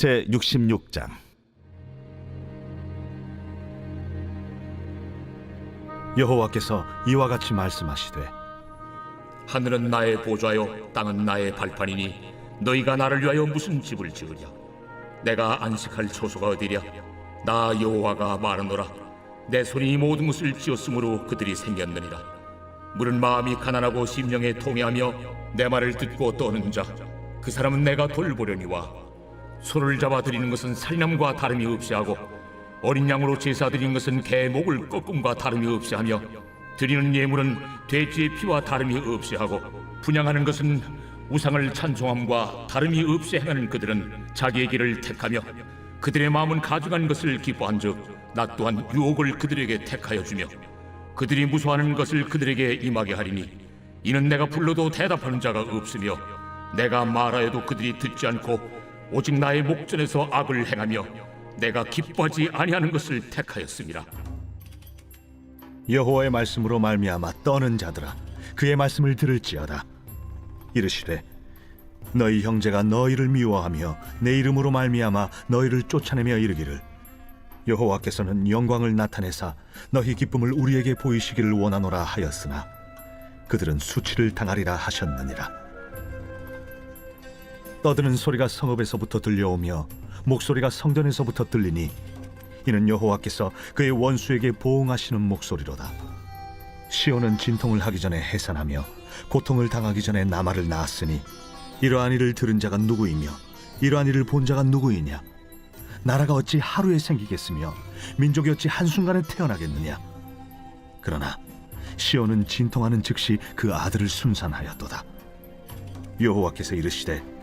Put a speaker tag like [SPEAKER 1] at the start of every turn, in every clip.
[SPEAKER 1] 제 66장.
[SPEAKER 2] 여호와께서 이와 같이 말씀하시되
[SPEAKER 3] 하늘은 나의 보좌요 땅은 나의 발판이니 너희가 나를 위하여 무슨 집을 지으랴? 내가 안식할 초소가 어디랴? 나 여호와가 말하노라. 내 손이 이 모든 것을 지었으므로 그들이 생겼느니라. 물은 마음이 가난하고 심령에 통해하며 내 말을 듣고 떠는 자 그 사람은 내가 돌보려니와 소를 잡아 드리는 것은 살인함과 다름이 없이 하고 어린 양으로 제사 드리는 것은 개 목을 꺾음과 다름이 없이 하며 드리는 예물은 돼지의 피와 다름이 없이 하고 분양하는 것은 우상을 찬송함과 다름이 없이 행하는 그들은 자기의 길을 택하며 그들의 마음은 가져간 것을 기뻐한즉 나 또한 유혹을 그들에게 택하여 주며 그들이 무소하는 것을 그들에게 임하게 하리니 이는 내가 불러도 대답하는 자가 없으며 내가 말하여도 그들이 듣지 않고 오직 나의 목전에서 악을 행하며 내가 기뻐하지 아니하는 것을 택하였습니다.
[SPEAKER 2] 여호와의 말씀으로 말미암아 떠는 자들아 그의 말씀을 들을지어다 이르시되 너희 형제가 너희를 미워하며 내 이름으로 말미암아 너희를 쫓아내며 이르기를 여호와께서는 영광을 나타내사 너희 기쁨을 우리에게 보이시기를 원하노라 하였으나 그들은 수치를 당하리라 하셨느니라 떠드는 소리가 성읍에서부터 들려오며 목소리가 성전에서부터 들리니 이는 여호와께서 그의 원수에게 보응하시는 목소리로다. 시온은 진통을 하기 전에 해산하며 고통을 당하기 전에 나마를 낳았으니 이러한 일을 들은 자가 누구이며 이러한 일을 본 자가 누구이냐? 나라가 어찌 하루에 생기겠으며 민족이 어찌 한순간에 태어나겠느냐? 그러나 시온은 진통하는 즉시 그 아들을 순산하였도다. 여호와께서 이르시되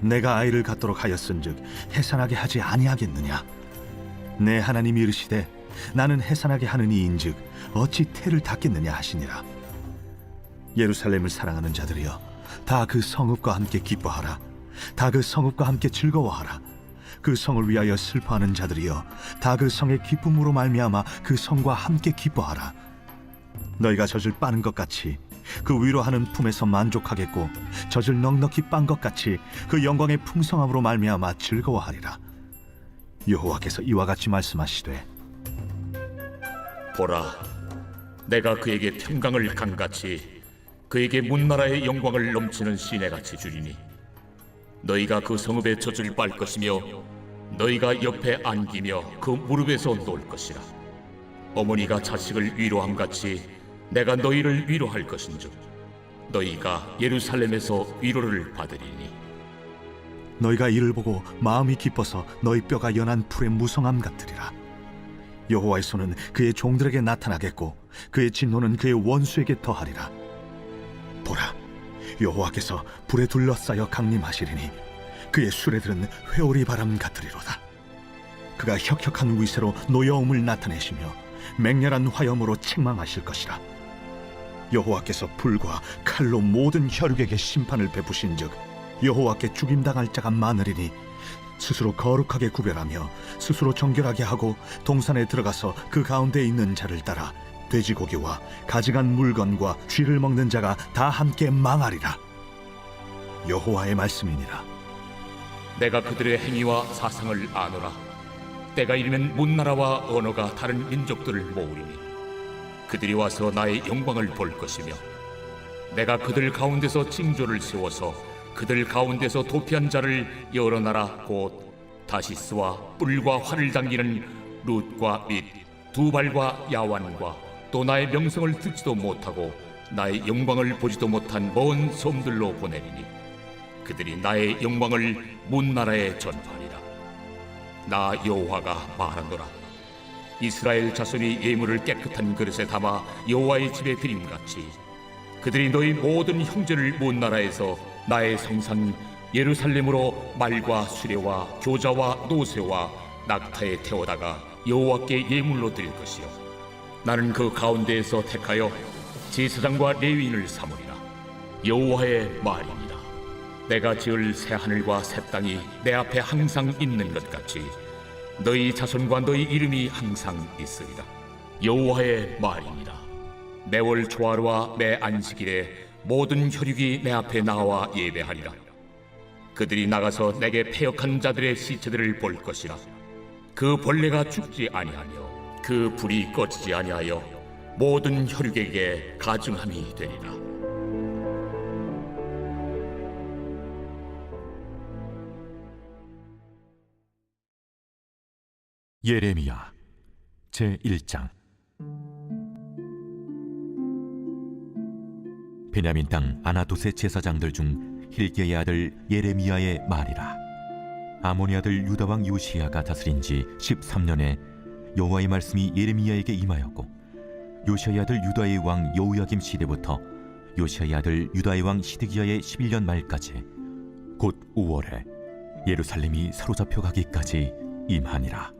[SPEAKER 2] 내가 아이를 갖도록 하였은즉 해산하게 하지 아니하겠느냐? 내 하나님이 이르시되 나는 해산하게 하는 이인즉 어찌 태를 닫겠느냐 하시니라. 예루살렘을 사랑하는 자들이여 다 그 성읍과 함께 기뻐하라. 다 그 성읍과 함께 즐거워하라. 그 성을 위하여 슬퍼하는 자들이여 다 그 성의 기쁨으로 말미암아 그 성과 함께 기뻐하라. 너희가 젖을 빠는 것 같이 그 위로 하는 품에서 만족하겠고 젖을 넉넉히 빤 것 같이 그 영광의 풍성함으로 말미암아 즐거워하리라. 여호와께서 이와 같이 말씀하시되
[SPEAKER 3] 보라, 내가 그에게 평강을 강같이 그에게 문나라의 영광을 넘치는 시내같이 주리니 너희가 그 성읍의 젖을 빨 것이며 너희가 옆에 안기며 그 무릎에서 놀 것이라. 어머니가 자식을 위로함 같이 내가 너희를 위로할 것인즉 너희가 예루살렘에서 위로를 받으리니.
[SPEAKER 2] 너희가 이를 보고 마음이 기뻐서 너희 뼈가 연한 풀의 무성함 같으리라. 여호와의 손은 그의 종들에게 나타나겠고 그의 진노는 그의 원수에게 더하리라. 보라 여호와께서 불에 둘러싸여 강림하시리니 그의 수레들은 회오리 바람 같으리로다. 그가 혁혁한 위세로 노여움을 나타내시며 맹렬한 화염으로 책망하실 것이라 여호와께서 불과 칼로 모든 혈육에게 심판을 베푸신즉 여호와께 죽임당할 자가 많으리니 스스로 거룩하게 구별하며 스스로 정결하게 하고 동산에 들어가서 그 가운데 있는 자를 따라 돼지고기와 가져간 물건과 쥐를 먹는 자가 다 함께 망하리라 여호와의 말씀이니라
[SPEAKER 3] 내가 그들의 행위와 사상을 아노라. 때가 이르면 문나라와 언어가 다른 민족들을 모으리니 그들이 와서 나의 영광을 볼 것이며 내가 그들 가운데서 징조를 세워서 그들 가운데서 도피한 자를 여러 나라 곧 다시스와 뿔과 활을 당기는 룻과 및 두발과 야완과 또 나의 명성을 듣지도 못하고 나의 영광을 보지도 못한 먼 섬들로 보내리니 그들이 나의 영광을 문 나라에 전파하리라. 나 여호와가 말하노라. 이스라엘 자손이 예물을 깨끗한 그릇에 담아 여호와의 집에 드림 같이 그들이 너희 모든 형제를 문나라에서 나의 성산 예루살렘으로 말과 수레와 교자와 노새와 낙타에 태워다가 여호와께 예물로 드릴 것이요 나는 그 가운데에서 택하여 제사장과 레위인을 삼으리라 여호와의 말입니다. 내가 지을 새 하늘과 새 땅이 내 앞에 항상 있는 것 같이 너희 자손과 너희 이름이 항상 있으리라. 여호와의 말입니다. 매월 초하루와 매 안식일에 모든 혈육이 내 앞에 나와 예배하리라. 그들이 나가서 내게 패역한 자들의 시체들을 볼 것이라 그 벌레가 죽지 아니하며 그 불이 꺼지지 아니하여 모든 혈육에게 가증함이 되리라
[SPEAKER 1] 예레미야 제 1장. 베냐민 땅 아나도세 제사장들 중 힐기야의 아들 예레미야의 말이라. 아모니 아들 유다 왕 요시야가 다스린 지 13년에 여호와의 말씀이 예레미야에게 임하였고 요시야의 아들 유다의 왕 여우야김 시대부터 요시야의 아들 유다의 왕 시드기야의 11년 말까지 곧 5월에 예루살렘이 사로잡혀 가기까지 임하니라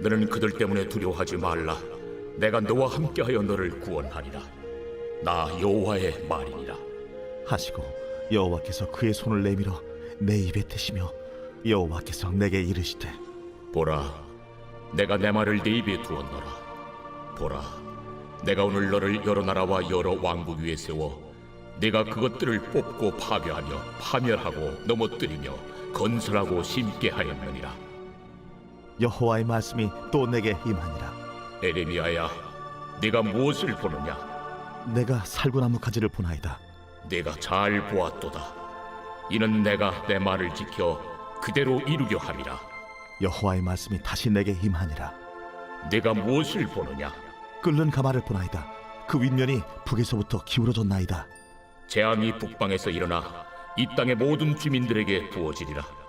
[SPEAKER 3] 너는 그들 때문에 두려워하지 말라 내가 너와 함께하여 너를 구원하리라 나 여호와의 말이니라
[SPEAKER 4] 하시고 여호와께서 그의 손을 내밀어 내 입에 대시며 여호와께서 내게 이르시되
[SPEAKER 3] 보라, 내가 내 말을 네 입에 두었노라. 보라, 내가 오늘 너를 여러 나라와 여러 왕국 위에 세워 내가 그것들을 뽑고 파괴하며 파멸하고 넘어뜨리며 건설하고 심게 하였느니라.
[SPEAKER 4] 여호와의 말씀이 또 내게 임하니라
[SPEAKER 3] 에레미야야, 네가 무엇을 보느냐?
[SPEAKER 4] 내가 살구나무 가지를 보나이다
[SPEAKER 3] 네가 잘 보았도다. 이는 내가 내 말을 지켜 그대로 이루려 함이라.
[SPEAKER 4] 여호와의 말씀이 다시 내게 임하니라
[SPEAKER 3] 네가 무엇을 보느냐?
[SPEAKER 4] 끓는 가마를 보나이다 그 윗면이 북에서부터 기울어졌나이다
[SPEAKER 3] 재앙이 북방에서 일어나 이 땅의 모든 주민들에게 부어지리라.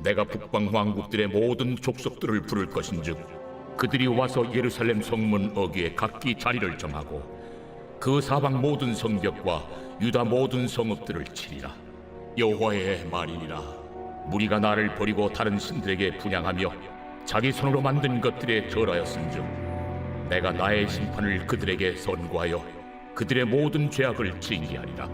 [SPEAKER 3] 내가 북방 왕국들의 모든 족속들을 부를 것인즉 그들이 와서 예루살렘 성문 어귀에 각기 자리를 정하고 그 사방 모든 성벽과 유다 모든 성읍들을 치리라. 여호와의 말이니라. 무리가 나를 버리고 다른 신들에게 분양하며 자기 손으로 만든 것들에 절하였은즉 내가 나의 심판을 그들에게 선고하여 그들의 모든 죄악을 징계하리라.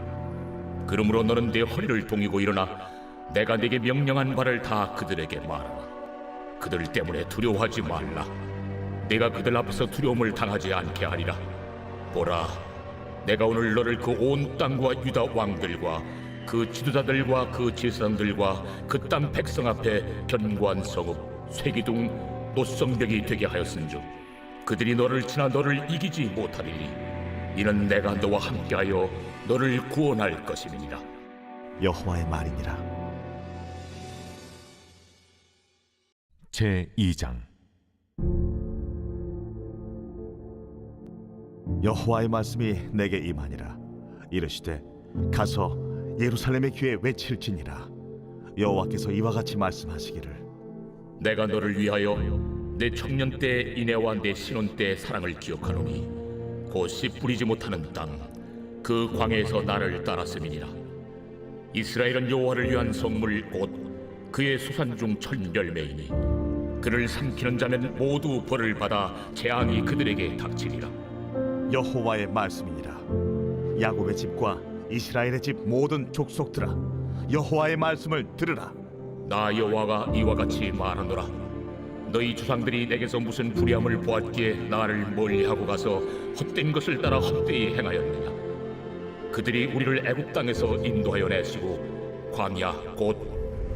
[SPEAKER 3] 그러므로 너는 내 허리를 동이고 일어나 내가 네게 명령한 바를 다 그들에게 말하라. 그들 때문에 두려워하지 말라. 내가 그들 앞에서 두려움을 당하지 않게 하리라. 보라, 내가 오늘 너를 그 온 땅과 유다 왕들과 그 지도자들과 그 제사장들과 그 땅 백성 앞에 견고한 성읍, 쇠기둥, 노성벽이 되게 하였은즉 그들이 너를 지나 너를 이기지 못하리니 이는 내가 너와 함께하여 너를 구원할 것임이니라.
[SPEAKER 4] 여호와의 말이니라
[SPEAKER 1] 제 2장.
[SPEAKER 4] 여호와의 말씀이 내게 임하니라. 이르시되 가서 예루살렘의 귀에 외칠지니라. 여호와께서 이와 같이 말씀하시기를.
[SPEAKER 3] 내가 너를 위하여 내 청년 때 인애와 내 신혼 때 사랑을 기억하노니 곧씨 뿌리지 못하는 땅 그 광야에서 나를 따랐음이니라. 이스라엘은 여호와를 위한 성물 곧 그의 수산 중 첫 열매이니 그를 삼키는 자는 모두 벌을 받아 재앙이 그들에게 닥치리라.
[SPEAKER 4] 여호와의 말씀이니라. 야곱의 집과 이스라엘의 집 모든 족속들아 여호와의 말씀을 들으라.
[SPEAKER 3] 나 여호와가 이와 같이 말하노라. 너희 조상들이 내게서 무슨 불의함을 보았기에 나를 멀리하고 가서 헛된 것을 따라 헛되이 행하였느냐? 그들이 우리를 애굽 땅에서 인도하여 내시고 광야 곧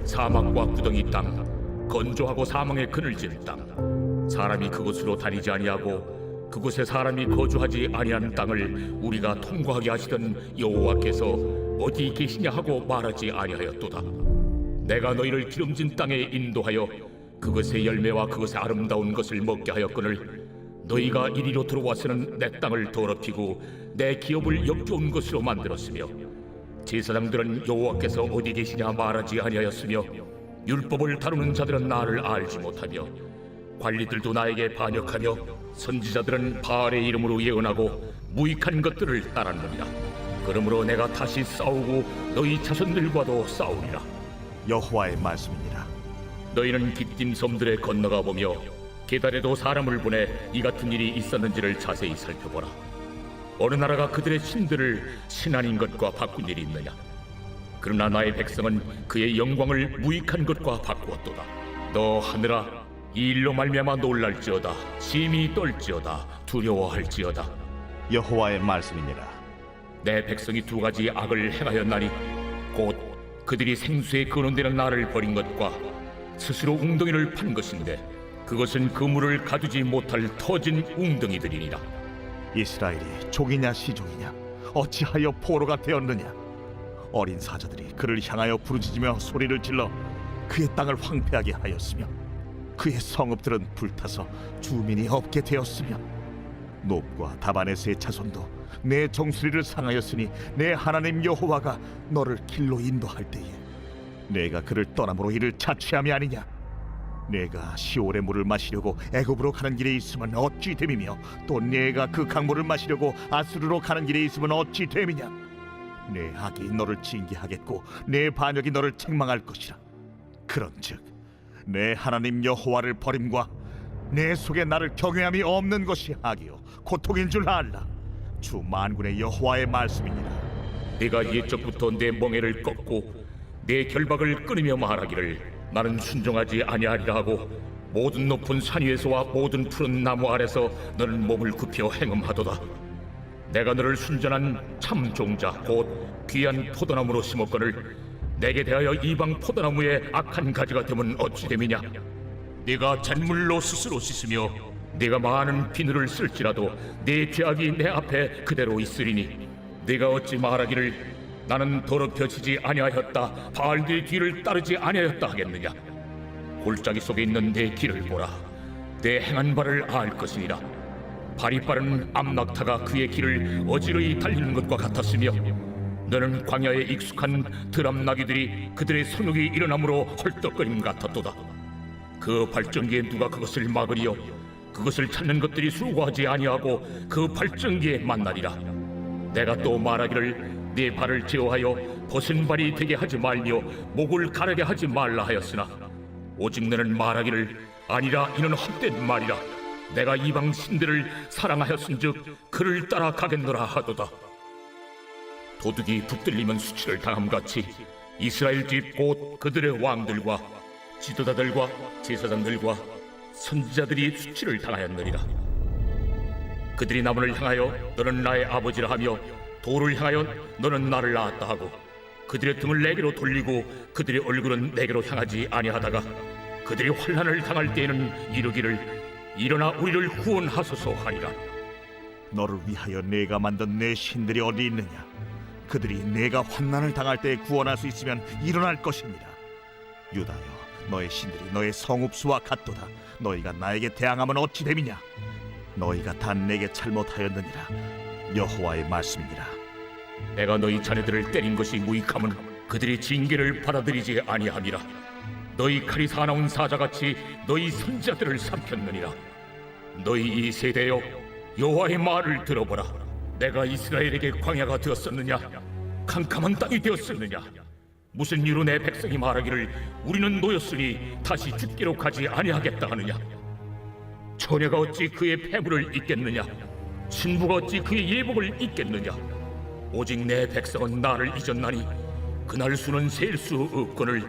[SPEAKER 3] 사막과 구덩이 땅 건조하고 사망의 그늘진 땅 사람이 그곳으로 다니지 아니하고 그곳에 사람이 거주하지 아니하는 땅을 우리가 통과하게 하시던 여호와께서 어디 계시냐 하고 말하지 아니하였도다. 내가 너희를 기름진 땅에 인도하여 그것의 열매와 그것의 아름다운 것을 먹게 하였거늘 너희가 이리로 들어와서는 내 땅을 더럽히고 내 기업을 역겨운 것으로 만들었으며 제사장들은 여호와께서 어디 계시냐 말하지 아니하였으며 율법을 다루는 자들은 나를 알지 못하며 관리들도 나에게 반역하며 선지자들은 바알의 이름으로 예언하고 무익한 것들을 따랐느니라 그러므로 내가 다시 싸우고 너희 자손들과도 싸우리라
[SPEAKER 4] 여호와의 말씀이니라
[SPEAKER 3] 너희는 기띔 섬들에 건너가 보며 계달에도 사람을 보내 이 같은 일이 있었는지를 자세히 살펴보라. 어느 나라가 그들의 신들을 신 아닌 것과 바꾼 일이 있느냐? 그러나 나의 백성은 그의 영광을 무익한 것과 바꾸었도다. 너 하늘아, 이 일로 말미암아 놀랄지어다, 심히 떨지어다, 두려워할지어다.
[SPEAKER 4] 여호와의 말씀이니라.
[SPEAKER 3] 내 백성이 두 가지 악을 행하였나니 곧 그들이 생수에 근원되는 나를 버린 것과 스스로 웅덩이를 판 것인데 그것은 그물을 가두지 못할 터진 웅덩이들이니라.
[SPEAKER 4] 이스라엘이 족이냐 시족이냐 어찌하여 포로가 되었느냐 어린 사자들이 그를 향하여 부르짖으며 소리를 질러 그의 땅을 황폐하게 하였으며 그의 성읍들은 불타서 주민이 없게 되었으며 높과 다반에스의 자손도 내 정수리를 상하였으니 내 하나님 여호와가 너를 길로 인도할 때에 내가 그를 떠남으로 이를 자취함이 아니냐? 내가 시올의 물을 마시려고 애굽으로 가는 길에 있으면 어찌 됨이며 또 내가 그 강물을 마시려고 아수르로 가는 길에 있으면 어찌 됨이냐 내 악이 너를 징계하겠고 내 반역이 너를 책망할 것이라. 그런즉 내 하나님 여호와를 버림과 내 속에 나를 경외함이 없는 것이 악이요 고통인 줄 알라. 주 만군의 여호와의 말씀이니라.
[SPEAKER 3] 네가 옛적부터 내 멍에를 꺾고 내 결박을 끊으며 말하기를 나는 순종하지 아니하리라 하고 모든 높은 산 위에서와 모든 푸른 나무 아래서 너는 몸을 굽혀 행음하도다 내가 너를 순전한 참 종자 곧 귀한 포도나무로 심었거늘 내게 대하여 이방 포도나무의 악한 가지가 되면 어찌 됨이냐? 네가 잔물로 스스로 씻으며 네가 많은 비누를 쓸지라도 네 죄악이 내 앞에 그대로 있으리니 네가 어찌 말하기를 나는 더럽혀지지 아니하였다 바알들의 뒤를 따르지 아니하였다 하겠느냐? 골짜기 속에 있는 내 길을 보라. 내 행한 바를 알 것이니라 발이 빠른 암낙타가 그의 길을 어지러이 달리는 것과 같았으며 너는 광야에 익숙한 드람나귀들이 그들의 성욕이 일어남으로 헐떡거림 같았도다. 그 발전기에 누가 그것을 막으리요? 그것을 찾는 것들이 수고하지 아니하고 그 발전기에 만나리라. 내가 또 말하기를 네 발을 제어하여 벗은 발이 되게 하지 말며 목을 가르게 하지 말라 하였으나 오직 너는 말하기를 아니라 이는 헛된 말이라 내가 이방 신들을 사랑하였은즉 그를 따라 가겠노라 하도다. 도둑이 붙들리면 수치를 당함 같이 이스라엘 집 곧 그들의 왕들과 지도자들과 제사장들과 선지자들이 수치를 당하였느니라. 그들이 나무를 향하여 너는 나의 아버지라 하며 돌을 향하여 너는 나를 낳았다 하고 그들의 등을 내게로 돌리고 그들의 얼굴은 내게로 향하지 아니하다가 그들이 환난을 당할 때에는 이르기를 일어나 우리를 구원하소서 하리라
[SPEAKER 4] 너를 위하여 내가 만든 내 신들이 어디 있느냐? 그들이 내가 환난을 당할 때 구원할 수 있으면 일어날 것입니다. 유다여, 너의 신들이 너의 성읍수와 같도다. 너희가 나에게 대항하면 어찌 됨이냐? 너희가 다 내게 잘못하였느니라. 여호와의 말씀이니라.
[SPEAKER 3] 내가 너희 자네들을 때린 것이 무익함은 그들이 징계를 받아들이지 아니함이라 너희 칼이 사나운 사자같이 너희 선자들을 삼켰느니라. 너희 이 세대여 여호와의 말을 들어보라. 내가 이스라엘에게 광야가 되었었느냐? 캄캄한 땅이 되었었느냐? 무슨 이유로 내 백성이 말하기를 우리는 노였으니 다시 죽기로 가지 아니하겠다 하느냐? 처녀가 어찌 그의 폐물을 잊겠느냐? 신부가 어찌 그의 예복을 잊겠느냐? 오직 내 백성은 나를 잊었나니 그날 수는 셀 수 없거늘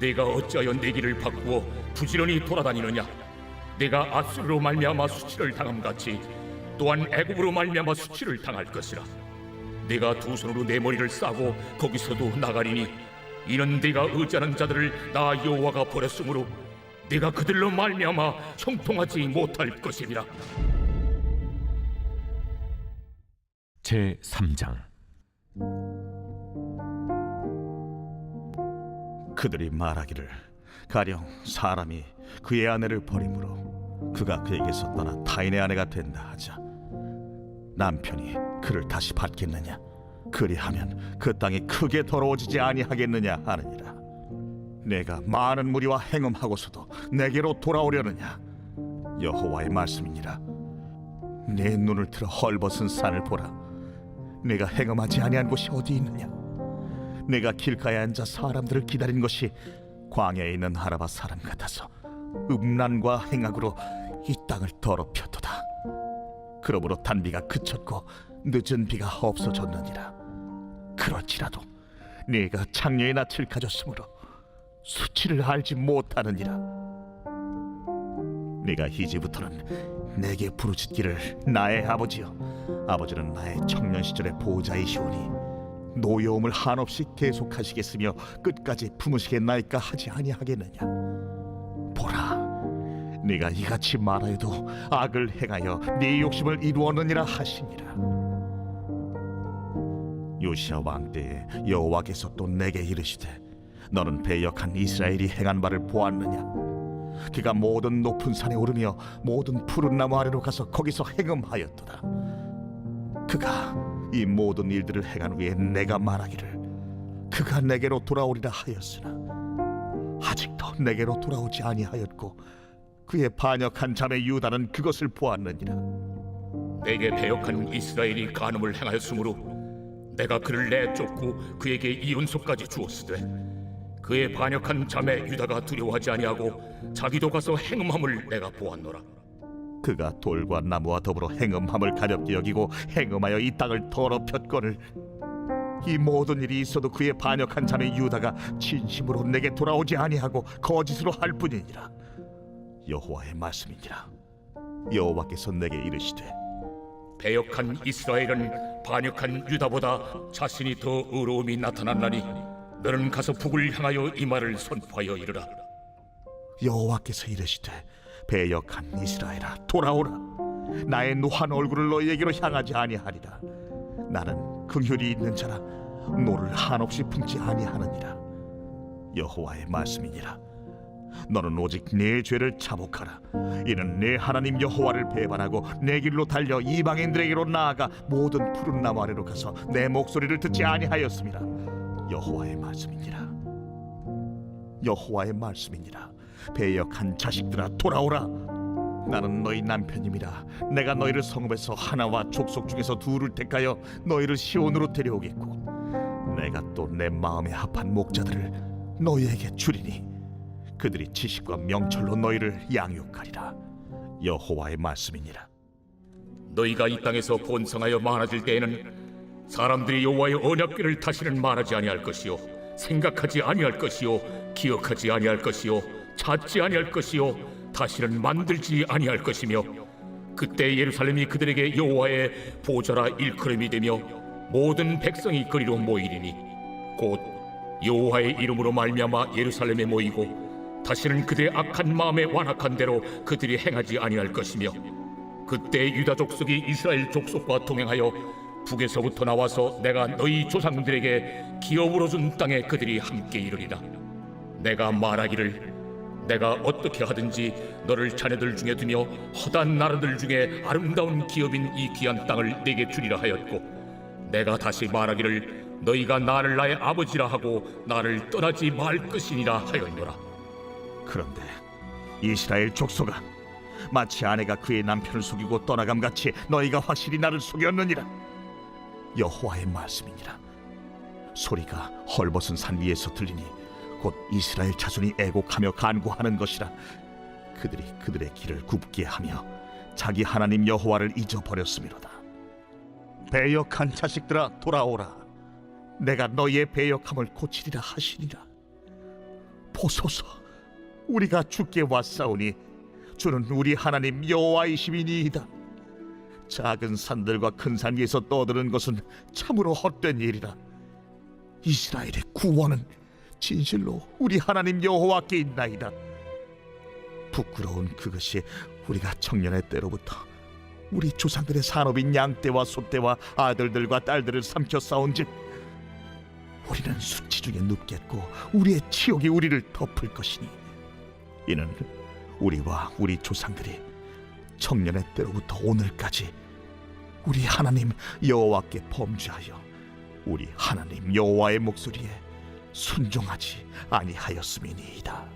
[SPEAKER 3] 내가 어찌하여 내 길을 바꾸어 부지런히 돌아다니느냐? 내가 아수르로 말미암아 수치를 당함 같이 또한 애굽으로 말미암아 수치를 당할 것이라. 내가 두 손으로 내 머리를 싸고 거기서도 나가리니 이는 내가 의지하는 자들을 나 여호와가 버렸으므로 내가 그들로 말미암아 형통하지 못할 것이니라.
[SPEAKER 1] 제 3장
[SPEAKER 4] 그들이 말하기를 가령 사람이 그의 아내를 버림으로 그가 그에게서 떠나 타인의 아내가 된다 하자 남편이 그를 다시 받겠느냐? 그리하면 그 땅이 크게 더러워지지 아니하겠느냐 하느니라. 내가 많은 무리와 행음하고서도 내게로 돌아오려느냐? 여호와의 말씀이니라. 내 눈을 들어 헐벗은 산을 보라. 내가 행음하지 아니한 곳이 어디 있느냐 내가 길가에 앉아 사람들을 기다린 것이 광야에 있는 하라바 사람 같아서 음란과 행악으로 이 땅을 더럽혔도다. 그러므로 단비가 그쳤고 늦은 비가 없어졌느니라. 그럴지라도 네가 창녀의 낯을 가졌으므로 수치를 알지 못하느니라. 네가 이제부터는 내게 부르짖기를 나의 아버지여 아버지는 나의 청년 시절의 보호자이시오니 노여움을 한없이 계속하시겠으며 끝까지 품으시겠나이까 하지 아니하겠느냐? 보라 네가 이같이 말하여도 악을 행하여 네 욕심을 이루었느니라 하시니라. 요시아 왕 때에 여호와께서 또 내게 이르시되 너는 배역한 이스라엘이 행한 바를 보았느냐? 그가 모든 높은 산에 오르며 모든 푸른 나무 아래로 가서 거기서 행음하였도다. 그가 이 모든 일들을 행한 후에 내가 말하기를 그가 내게로 돌아오리라 하였으나 아직도 내게로 돌아오지 아니하였고 그의 반역한 자매 유다는 그것을 보았느니라.
[SPEAKER 3] 내게 배역한 이스라엘이 간음을 행하였으므로 내가 그를 내쫓고 그에게 이윤소까지 주었으되 그의 반역한 자매 유다가 두려워하지 아니하고 자기도 가서 행음함을 내가 보았노라
[SPEAKER 4] 그가 돌과 나무와 더불어 행음함을 가볍게 여기고 행음하여 이 땅을 더럽혔거늘 이 모든 일이 있어도 그의 반역한 자매 유다가 진심으로 내게 돌아오지 아니하고 거짓으로 할 뿐이니라. 여호와의 말씀이니라. 여호와께서 내게 이르시되
[SPEAKER 3] 배역한 이스라엘은 반역한 유다보다 자신이 더 의로움이 나타났나니 너는 가서 북을 향하여 이 말을 선포하여 이르라.
[SPEAKER 4] 여호와께서 이르시되 배역한 이스라엘아 돌아오라. 나의 노한 얼굴을 너희에게로 향하지 아니하리라. 나는 긍휼이 있는 자라. 노를 한없이 품지 아니하느니라. 여호와의 말씀이니라. 너는 오직 네 죄를 자복하라. 이는 내 하나님 여호와를 배반하고 내 길로 달려 이방인들에게로 나아가 모든 푸른 나무 아래로 가서 내 목소리를 듣지 아니하였음이라 여호와의 말씀이니라. 여호와의 말씀이니라 배역한 자식들아 돌아오라. 나는 너희 남편임이라 내가 너희를 성읍에서 하나와 족속 중에서 둘을 택하여 너희를 시온으로 데려오겠고 내가 또 내 마음에 합한 목자들을 너희에게 주리니 그들이 지식과 명철로 너희를 양육하리라. 여호와의 말씀이니라.
[SPEAKER 3] 너희가 이 땅에서 번성하여 많아질 때에는 사람들이 여호와의 언약궤를 다시는 말하지 아니할 것이요 생각하지 아니할 것이요 기억하지 아니할 것이요 찾지 아니할 것이요. 다시는 만들지 아니할 것이며 그때 예루살렘이 그들에게 여호와의 보좌라 일컬음이 되며 모든 백성이 그리로 모이리니 곧 여호와의 이름으로 말미암아 예루살렘에 모이고 다시는 그들의 악한 마음에 완악한 대로 그들이 행하지 아니할 것이며 그때 유다 족속이 이스라엘 족속과 동행하여 북에서부터 나와서 내가 너희 조상들에게 기업으로 준 땅에 그들이 함께 이르리라. 내가 말하기를 내가 어떻게 하든지 너를 자네들 중에 두며 허단 나라들 중에 아름다운 기업인 이 귀한 땅을 내게 주리라 하였고 내가 다시 말하기를 너희가 나를 나의 아버지라 하고 나를 떠나지 말 것이니라 하였노라.
[SPEAKER 4] 그런데 이스라엘 족속아 마치 아내가 그의 남편을 속이고 떠나감 같이 너희가 확실히 나를 속였느니라. 여호와의 말씀이니라. 소리가 헐벗은 산 위에서 들리니 곧 이스라엘 자손이 애곡하며 간구하는 것이라 그들이 그들의 길을 굽게 하며 자기 하나님 여호와를 잊어버렸음이로다 배역한 자식들아 돌아오라 내가 너희의 배역함을 고치리라 하시니라 보소서 우리가 주께 왔사오니 주는 우리 하나님 여호와이심이니이다. 작은 산들과 큰 산 위에서 떠드는 것은 참으로 헛된 일이라. 이스라엘의 구원은 진실로 우리 하나님 여호와께 있나이다. 부끄러운 그것이 우리가 청년의 때로부터 우리 조상들의 산업인 양떼와 소떼와 아들들과 딸들을 삼켜 싸운즉 우리는 수치 중에 눕겠고 우리의 치욕이 우리를 덮을 것이니 이는 우리와 우리 조상들이 청년의 때로부터 오늘까지 우리 하나님 여호와께 범죄하여 우리 하나님 여호와의 목소리에 순종하지 아니하였음이니이다.